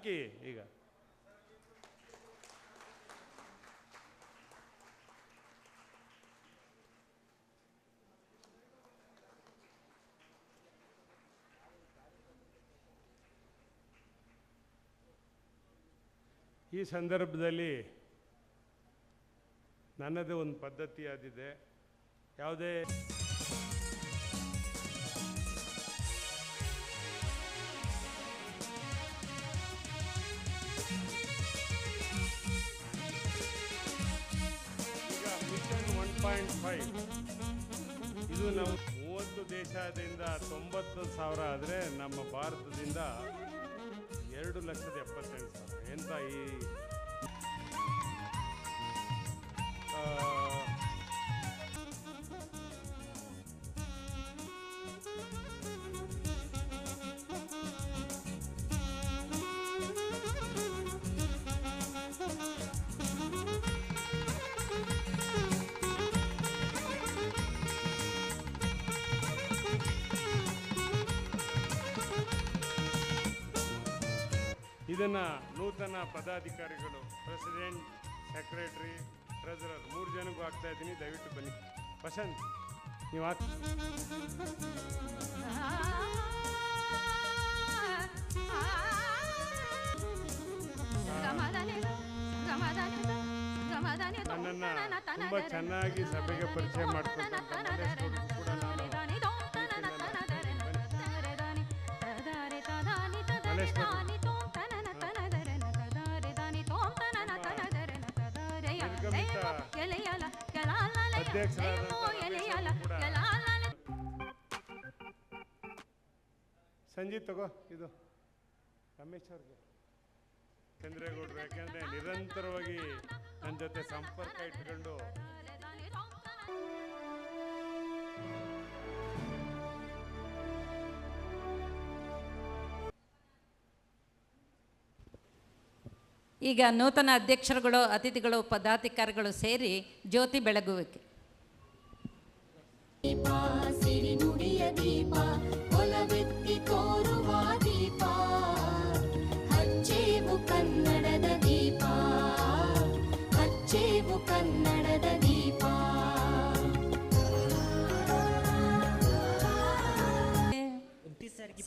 ಹಾಕಿ ಈಗ. ಈ ಸಂದರ್ಭದಲ್ಲಿ ನನ್ನದೇ ಒಂದು ಪದ್ಧತಿ ಆದಿದೆ ಯಾವುದೇ ಪಾಯಿಂಟ್ ಫೈವ್ ಇದು ನಮ್ಮ ಮೂವತ್ತು ದೇಶದಿಂದ ತೊಂಬತ್ತು ಸಾವಿರ ಆದರೆ ನಮ್ಮ ಭಾರತದಿಂದ ಎರಡು ಲಕ್ಷದ ಎಪ್ಪತ್ತೆಂಟು ಸಾವಿರ. ಎಂತ ಈ ಇದನ್ನ ನೂತನ ಪದಾಧಿಕಾರಿಗಳು ಪ್ರೆಸಿಡೆಂಟ್ ಸೆಕ್ರೆಟ್ರಿ ಟ್ರೆಜರರ್ ಮೂರು ಜನಕ್ಕೂ ಆಗ್ತಾ ಇದ್ದೀನಿ. ದಯವಿಟ್ಟು ಬನ್ನಿ. ವಸಂತ್, ನೀವು ಹಾಕಿ. ನನ್ನನ್ನು ತುಂಬಾ ಚೆನ್ನಾಗಿ ಸಭೆಗೆ ಪರಿಚಯ ಮಾಡ್ಕೊಂಡಂತ ಮಲ್ಲೇಶ್ ಸಂಜೀತ್ ತಗೋ ಇದು ರಮೇಶ್ ಅವ್ರಿಗೆ. ಚಂದ್ರೇಗೌಡರು ಯಾಕೆಂದ್ರೆ ನಿರಂತರವಾಗಿ ನನ್ನ ಜೊತೆ ಸಂಪರ್ಕ ಇಟ್ಕೊಂಡು. ಈಗ ನೂತನ ಅಧ್ಯಕ್ಷರುಗಳು ಅತಿಥಿಗಳು ಪದಾಧಿಕಾರಿಗಳು ಸೇರಿ ಜ್ಯೋತಿ ಬೆಳಗುವಿಕೆ.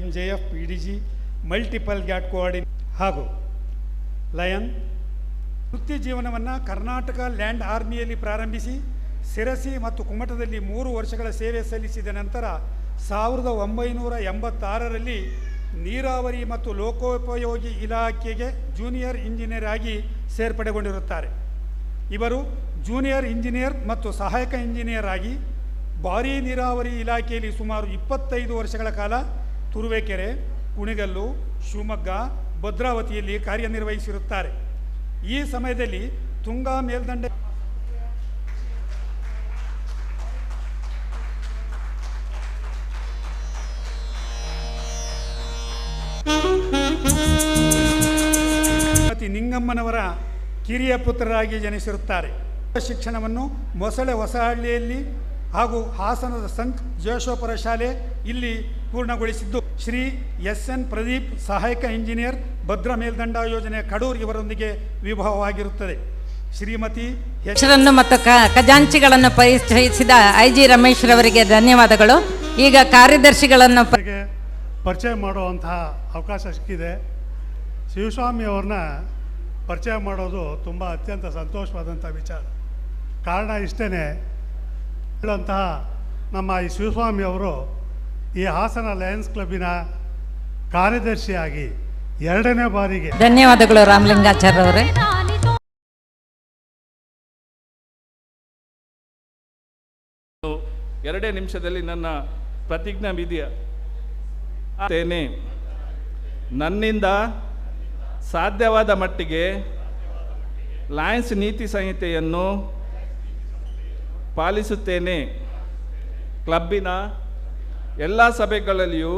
ಎಂ ಜೆ ಮಲ್ಟಿಪಲ್ ಗ್ಯಾಟ್ ಕೋಆರ್ಡಿನ್ ಹಾಗೂ ಲಯನ್ ವೃತ್ತಿ ಜೀವನವನ್ನು ಕರ್ನಾಟಕ ಲ್ಯಾಂಡ್ ಆರ್ಮಿಯಲ್ಲಿ ಪ್ರಾರಂಭಿಸಿ ಸಿರಸಿ ಮತ್ತು ಕುಮಟದಲ್ಲಿ ಮೂರು ವರ್ಷಗಳ ಸೇವೆ ಸಲ್ಲಿಸಿದ ನಂತರ ಸಾವಿರದ ಒಂಬೈನೂರ ಎಂಬತ್ತಾರರಲ್ಲಿ ನೀರಾವರಿ ಮತ್ತು ಲೋಕೋಪಯೋಗಿ ಇಲಾಖೆಗೆ ಜೂನಿಯರ್ ಇಂಜಿನಿಯರ್ ಆಗಿ ಸೇರ್ಪಡೆಗೊಂಡಿರುತ್ತಾರೆ. ಇವರು ಜೂನಿಯರ್ ಇಂಜಿನಿಯರ್ ಮತ್ತು ಸಹಾಯಕ ಇಂಜಿನಿಯರ್ ಆಗಿ ಭಾರೀ ನೀರಾವರಿ ಇಲಾಖೆಯಲ್ಲಿ ಸುಮಾರು ಇಪ್ಪತ್ತೈದು ವರ್ಷಗಳ ಕಾಲ ತುರುವೇಕೆರೆ, ಕುಣಿಗಲ್ಲು, ಶಿವಮೊಗ್ಗ ಭದ್ರಾವತಿಯಲ್ಲಿ ಕಾರ್ಯನಿರ್ವಹಿಸಿರುತ್ತಾರೆ. ಈ ಸಮಯದಲ್ಲಿ ತುಂಗಾ ಮೇಲ್ದಂಡೆ ನಿಂಗಮ್ಮನವರ ಕಿರಿಯ ಪುತ್ರರಾಗಿ ಜನಿಸಿರುತ್ತಾರೆ. ಶಿಕ್ಷಣವನ್ನು ಮೊಸಳೆ ಹೊಸಹಳ್ಳಿಯಲ್ಲಿ ಹಾಗೂ ಹಾಸನದ ಸಂಕ್ ಜೋಶೋಪುರ ಶಾಲೆ ಇಲ್ಲಿ ಪೂರ್ಣಗೊಳಿಸಿದ್ದು. ಶ್ರೀ ಎಸ್ ಎನ್ ಪ್ರದೀಪ್ ಸಹಾಯಕ ಇಂಜಿನಿಯರ್ ಭದ್ರ ಮೇಲ್ದಂಡ ಯೋಜನೆ ಕಡೂರ್ ಇವರೊಂದಿಗೆ ವಿಭವವಾಗಿರುತ್ತದೆ. ಶ್ರೀಮತಿ ಹೆಸರನ್ನು ಮತ್ತು ಕ- ಖಜಾಂಚಿಗಳನ್ನು ಪರಿಚಯಿಸಿದ ಐ ಜಿ ರಮೇಶ್ ರವರಿಗೆ ಧನ್ಯವಾದಗಳು. ಈಗ ಕಾರ್ಯದರ್ಶಿಗಳನ್ನು ಪರಿಚಯ ಮಾಡುವಂತಹ ಅವಕಾಶ ಸಿಕ್ಕಿದೆ. ಶಿವಸ್ವಾಮಿ ಅವ್ರನ್ನ ಪರಿಚಯ ಮಾಡೋದು ತುಂಬ ಅತ್ಯಂತ ಸಂತೋಷವಾದಂಥ ವಿಚಾರ. ಕಾರಣ ಇಷ್ಟೇ ಹೇಳುವಂತಹ ನಮ್ಮ ಈ ಶಿವಸ್ವಾಮಿ ಅವರು ಈ ಹಾಸನ ಲಯನ್ಸ್ ಕ್ಲಬ್ಬಿನ ಕಾರ್ಯದರ್ಶಿಯಾಗಿ ಎರಡನೇ ಬಾರಿಗೆ ಧನ್ಯವಾದಗಳು ರಾಮಲಿಂಗಾಚಾರ್ಯ ಅವರೇ. ಎರಡೇ ನಿಮಿಷದಲ್ಲಿ ನನ್ನ ಪ್ರತಿಜ್ಞಾ ವಿಧಿಯ ತೇನೆ ನನ್ನಿಂದ ಸಾಧ್ಯವಾದ ಮಟ್ಟಿಗೆ ಲಯನ್ಸ್ ನೀತಿ ಸಂಹಿತೆಯನ್ನು ಪಾಲಿಸುತ್ತೇನೆ. ಕ್ಲಬ್ಬಿನ ಎಲ್ಲ ಸಭೆಗಳಲ್ಲಿಯೂ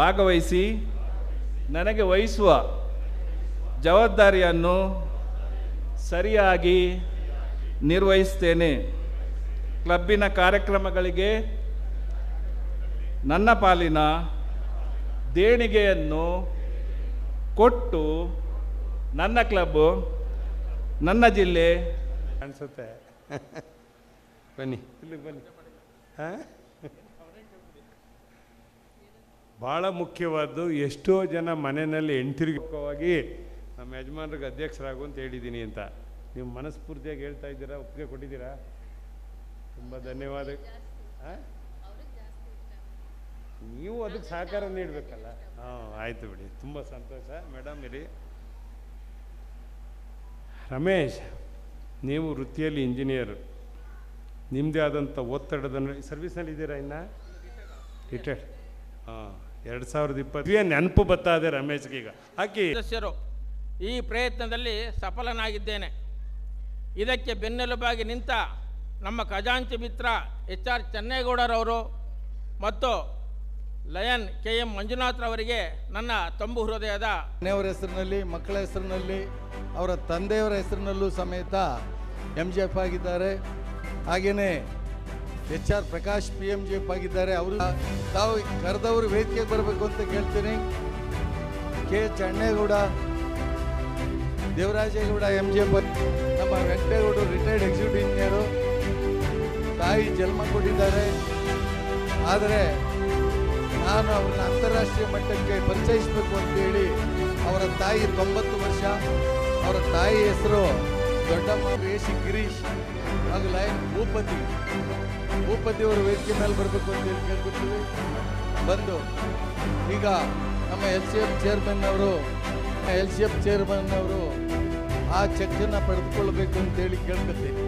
ಭಾಗವಹಿಸಿ ನನಗೆ ವಹಿಸುವ ಜವಾಬ್ದಾರಿಯನ್ನು ಸರಿಯಾಗಿ ನಿರ್ವಹಿಸ್ತೇನೆ ಕ್ಲಬ್ಬಿನ ಕಾರ್ಯಕ್ರಮಗಳಿಗೆ ನನ್ನ ಪಾಲಿನ ದೇಣಿಗೆಯನ್ನು ಕೊಟ್ಟು ನನ್ನ ಕ್ಲಬ್ಬು ನನ್ನ ಜಿಲ್ಲೆ ಅನಿಸುತ್ತೆ. ಬನ್ನಿ. ಇಲ್ಲಿ ಬನ್ನಿ. ಹಾಂ? ಭಾಳ ಮುಖ್ಯವಾದ್ದು ಎಷ್ಟೋ ಜನ ಮನೆಯಲ್ಲಿ ಎಂಟಿರ್ಗವಾಗಿ ನಮ್ಮ ಯಜಮಾನ್ರಿಗೆ ಅಧ್ಯಕ್ಷರಾಗು ಅಂತ ಹೇಳಿದ್ದೀನಿ ಅಂತ. ನೀವು ಮನಸ್ಫೂರ್ತಿಯಾಗಿ ಹೇಳ್ತಾ ಇದ್ದೀರಾ ಒಪ್ಪಿಗೆ ಕೊಟ್ಟಿದ್ದೀರಾ? ತುಂಬ ಧನ್ಯವಾದ. ಆ? ನೀವು ಅದಕ್ಕೆ ಸಹಕಾರ ನೀಡಬೇಕಲ್ಲ? ಹಾಂ ಆಯಿತು ಬಿಡಿ. ತುಂಬ ಸಂತೋಷ. ಮೇಡಮ್ ಇರಿ. ರಮೇಶ್ ನೀವು ವೃತ್ತಿಯಲ್ಲಿ ಇಂಜಿನಿಯರ್ ನಿಮ್ಮದೇ ಆದಂಥ ಒತ್ತಡದ ಸರ್ವಿಸ್ನಲ್ಲಿ ಇದ್ದೀರಾ ಇನ್ನು? ರಿಟೈರ್ಡ್ ಹಾಂ, ಎರಡು ಸಾವಿರದ ಇಪ್ಪತ್ತು. ನೆನಪು ಬರ್ತಾ ಇದೆ ರಮೇಶ್ಗೆ ಈಗ. ಹಾಕಿ. ಸದಸ್ಯರು, ಈ ಪ್ರಯತ್ನದಲ್ಲಿ ಸಫಲನಾಗಿದ್ದೇನೆ. ಇದಕ್ಕೆ ಬೆನ್ನೆಲುಬಾಗಿ ನಿಂತ ನಮ್ಮ ಖಜಾಂಚಿ ಮಿತ್ರ ಎಚ್ ಆರ್ ಚೆನ್ನೇಗೌಡರವರು ಮತ್ತು ಲಯನ್ ಕೆ ಎಂ ಮಂಜುನಾಥ್ರವರಿಗೆ ನನ್ನ ತಂಬು ಹೃದಯದ ಮನೆಯವರ ಹೆಸರಿನಲ್ಲಿ, ಮಕ್ಕಳ ಹೆಸರಿನಲ್ಲಿ, ಅವರ ತಂದೆಯವರ ಹೆಸರಿನಲ್ಲೂ ಸಮೇತ ಎಂ ಜಿ ಎಫ್ ಆಗಿದ್ದಾರೆ. ಹಾಗೆಯೇ H R Prakash P M G F ಆಗಿದ್ದಾರೆ. ಅವರು ತಾವು ಕರೆದವರು ವೇದಿಕೆಗೆ ಬರಬೇಕು ಅಂತ ಕೇಳ್ತೀನಿ. K H Annegowda Devarajegowda M G F ನಮ್ಮ ವೆಂಕಟೇಗೌಡರು ರಿಟೈರ್ಡ್ ಎಕ್ಸಿಕ್ಯೂಟಿವ್ ಇಂಜಿನಿಯರು ತಾಯಿ ಜನ್ಮ ಕೊಟ್ಟಿದ್ದಾರೆ. ಆದರೆ ನಾನು ಅವ್ರನ್ನ ಅಂತಾರಾಷ್ಟ್ರೀಯ ಮಟ್ಟಕ್ಕೆ ಪರಿಚಯಿಸಬೇಕು ಅಂತೇಳಿ ಅವರ ತಾಯಿ ತೊಂಬತ್ತು ವರ್ಷ, ಅವರ ತಾಯಿ ಹೆಸರು ದೊಡ್ಡಮ್ಮ ವೇಷಿ ಗಿರೀಶ್, ಹಾಗೂ ಲಯನ್ ಭೂಪತಿ. ಭೂಪತಿ ಅವರು ವೇದಿಕೆ ಮೇಲೆ ಬರಬೇಕು ಅಂತೇಳಿ ಕೇಳ್ಕೊತೀವಿ. ಬಂದು ಈಗ ನಮ್ಮ ಎಲ್ ಸಿ ಎಫ್ ಚೇರ್ಮನ್ ಅವರು ಎಲ್ ಸಿ ಎಫ್ ಚೇರ್ಮನ್ ಅವರು ಆ ಚೆಕ್ಕನ್ನು ಪಡೆದುಕೊಳ್ಬೇಕು ಅಂತೇಳಿ ಕೇಳ್ಕೊತೀನಿ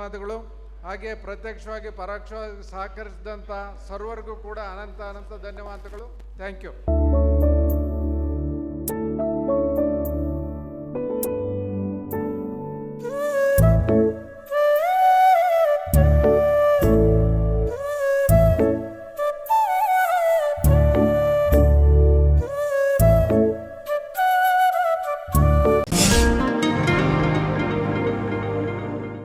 ಧನ್ಯವಾದಗಳು. ಹಾಗೆ ಪ್ರತ್ಯಕ್ಷವಾಗಿ ಪರೋಕ್ಷವಾಗಿ ಸಹಕರಿಸಿದಂಥ ಸರ್ವರಿಗೂ ಕೂಡ ಅನಂತ ಅನಂತ ಧನ್ಯವಾದಗಳು. Thank you